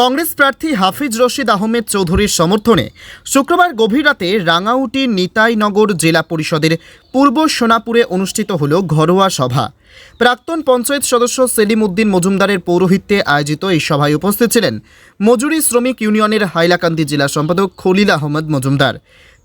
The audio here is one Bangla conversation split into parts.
কংগ্রেস প্রার্থী হাফিজ রশিদ আহমেদ চৌধুরীর সমর্থনে শুক্রবার গভীর রাতে রাঙাউটি নিতাইনগর জেলা পরিষদের পূর্ব সোনাপুরে অনুষ্ঠিত হল ঘরোয়া সভা। প্রাক্তন পঞ্চায়েত সদস্য সেলিম উদ্দিন মজুমদারের পৌরোহিত্যে আয়োজিত এই সভায় উপস্থিত ছিলেন মজুরি শ্রমিক ইউনিয়নের হাইলাকান্দি জেলা সম্পাদক খলিল আহমদ মজুমদার।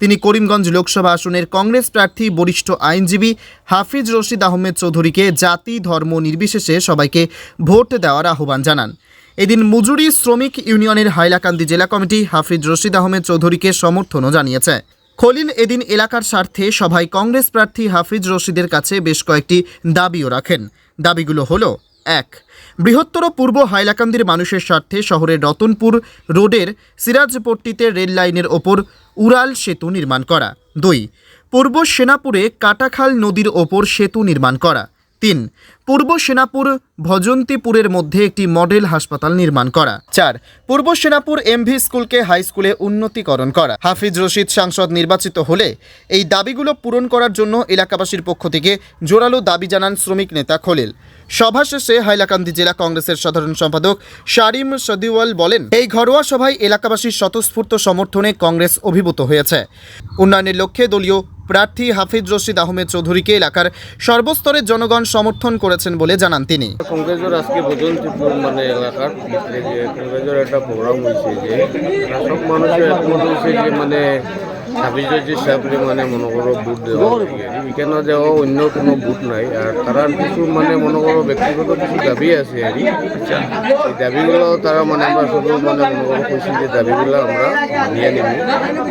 তিনি করিমগঞ্জ লোকসভা আসনের কংগ্রেস প্রার্থী, বরিষ্ঠ আইনজীবী হাফিজ রশিদ আহমেদ চৌধুরীকে জাতি ধর্ম নির্বিশেষে সবাইকে ভোট দেওয়ার আহ্বান জানান। এদিন মজুরি শ্রমিক ইউনিয়নের হাইলাকান্দি জেলা কমিটি হাফিজ রশিদ আহমেদ চৌধুরীকে সমর্থনও জানিয়েছে। খলিল এদিন এলাকার স্বার্থে সভায় কংগ্রেস প্রার্থী হাফিজ রশিদের কাছে বেশ কয়েকটি দাবিও রাখেন। দাবিগুলো হলো, এক, বৃহত্তর পূর্ব হাইলাকান্দির মানুষের স্বার্থে শহরের রতনপুর রোডের সিরাজপট্টিতে রেল লাইনের ওপর উড়াল সেতু নির্মাণ করা। দুই, পূর্ব সেনাপুরে কাটাখাল নদীর ওপর সেতু নির্মাণ করা। তিন, পূর্ব সেনাপুর ভজন্তীপুরের মধ্যে একটি মডেল হাসপাতাল নির্মাণ করা। চার, পূর্ব সেনাপুর এমভি স্কুলকে হাই স্কুলে উন্নতিকরণ করা। হাফিজ রশিদ সাংসদ নির্বাচিত হলে এই দাবিগুলো পূরণ করার জন্য এলাকাবাসীর পক্ষ থেকে জোরালো দাবি জানান শ্রমিক নেতা খলিল। সভা শেষে হাইলাকান্দি জেলা কংগ্রেসের সাধারণ সম্পাদক শারিম সদিওয়াল বলেন, এই ঘরোয়া সভায় এলাকাবাসীর স্বতঃস্ফূর্ত সমর্থনে কংগ্রেস অভিভূত হয়েছে। উন্নয়নের লক্ষ্যে দলীয় প্রার্থী হাফিজ রশিদ আহমেদ চৌধুরীকে এলাকার সর্বস্তরের জনগণ সমর্থন করেছেন বলে জানান তিনি। কংগ্রেসের আজকে মানে এলাকার কংগ্রেসের একটা প্রোগ্রাম হয়েছে যে, সব মানুষের একমত হয়েছে যে মানে ছাব্বিশ যে সাহেবরে মানে মনে করো বুট দেওয়া এখানে দেওয়া অন্য কোনো বুট নাই। আর তারা কিছু মানে মনে করো ব্যক্তিগত কিছু দাবি আছে আর। এই দাবিগুলো তারা মানে আমরা সব মানে মনে করো কইছি যে দাবিগুলো আমরা মানিয়ে নিব।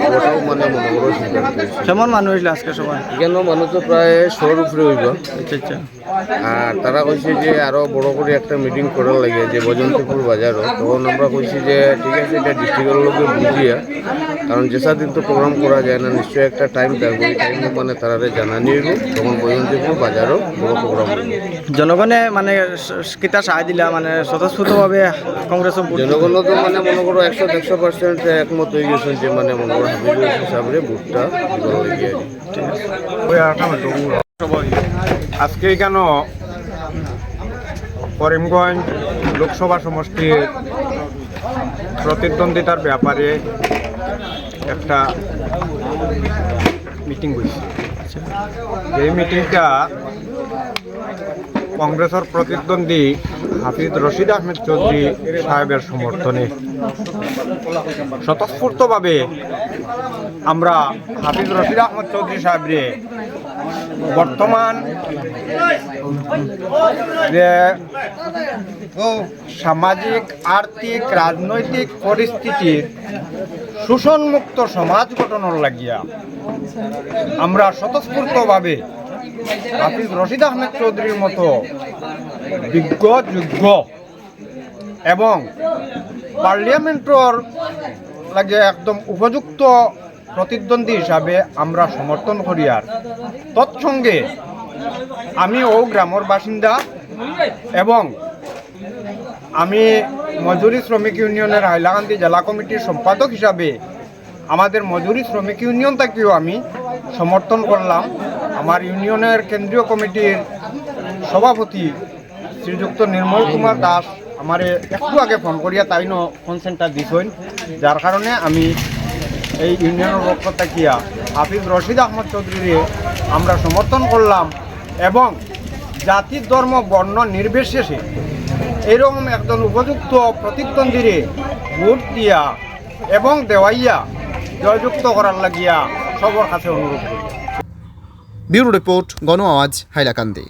ওটাও মানে মনে করো স্বীকার করেছি কেমন মানুষ হইলে আজকে সবাই এখানেও মানুষ তো প্রায় শোর উপরে হইব আচ্ছা আচ্ছা। আর তারা কইছে যে আরও বড় করে একটা মিটিং করার লাগে যে বজন্তপুর বাজারও তখন আমরা কইছি যে ঠিক আছে এটা ডিস্ট্রিক্টের লোকে বুঝিয়া কারণ যেসা দিন তো প্রোগ্রাম করা যায় না নিশ্চয়ই একটা টাইম থাকবে টাইমে মানে তারা জানানি হইব তখন বজন্তপুর বাজারও বড় প্রোগ্রাম জনগণে মানে কিতা সাহায্য দিলা মানে স্বতঃস্ফূর্তভাবে কংগ্রেস জনগণ তো মানে মনে করো একশো একশো পার্সেন্ট একমত হয়ে গেছেন যে মানে মনে করো হাবিবুল হিসাবে ভোটটা আজকে কেন করিমগঞ্জ লোকসভা সমষ্টির প্রতিদ্বন্দ্বিতার ব্যাপারে একটা মিটিং হয়েছে এই মিটিংটা কংগ্রেসের প্রতিদ্বন্দ্বী হাফিজ রশিদ আহমেদ চৌধুরী সাহেবের সমর্থনে। স্বতঃস্ফূর্তভাবে আমরা হাফিজ রশিদ আহমেদ চৌধুরী সাহেবরে বর্তমান যে সামাজিক, আর্থিক, রাজনৈতিক পরিস্থিতির শোষণমুক্ত সমাজ গঠনের লাগিয়া আমরা স্বতঃস্ফূর্তভাবে হাফিজ রশিদ আহমেদ চৌধুরীর মতো বিজ্ঞ, যোগ্য এবং পার্লিয়ামেন্টর লাগে একদম উপযুক্ত প্রতিদ্বন্দ্বী হিসাবে আমরা সমর্থন করি আর। তৎসঙ্গে আমি ও গ্রামের বাসিন্দা এবং আমি মজুরি শ্রমিক ইউনিয়নের হাইলাকান্দি জেলা কমিটির সম্পাদক হিসাবে আমাদের মজুরি শ্রমিক ইউনিয়ন থেকেও আমি সমর্থন করলাম। আমার ইউনিয়নের কেন্দ্রীয় কমিটির সভাপতি শ্রীযুক্ত নির্মল কুমার দাস আমারে একটু আগে ফোন করিয়া তাই ন ফোন সেন্টার দিছইন যার কারণে আমি এই ইউনিয়নের পক্ষ থাকিয়া হাফিজ রশিদ আহমদ চৌধুরীরে আমরা সমর্থন করলাম এবং জাতি ধর্ম, বর্ণ নির্বিশেষে এরকম একজন উপযুক্ত প্রতিদ্বন্দ্বীরে ভোট দিয়া এবং দেওয়াইয়া জয়যুক্ত করার লাগিয়া সবার কাছে অনুরোধ করি। ব্যুরো রিপোর্ট গণ আওয়াজ হাইলাকান্দি।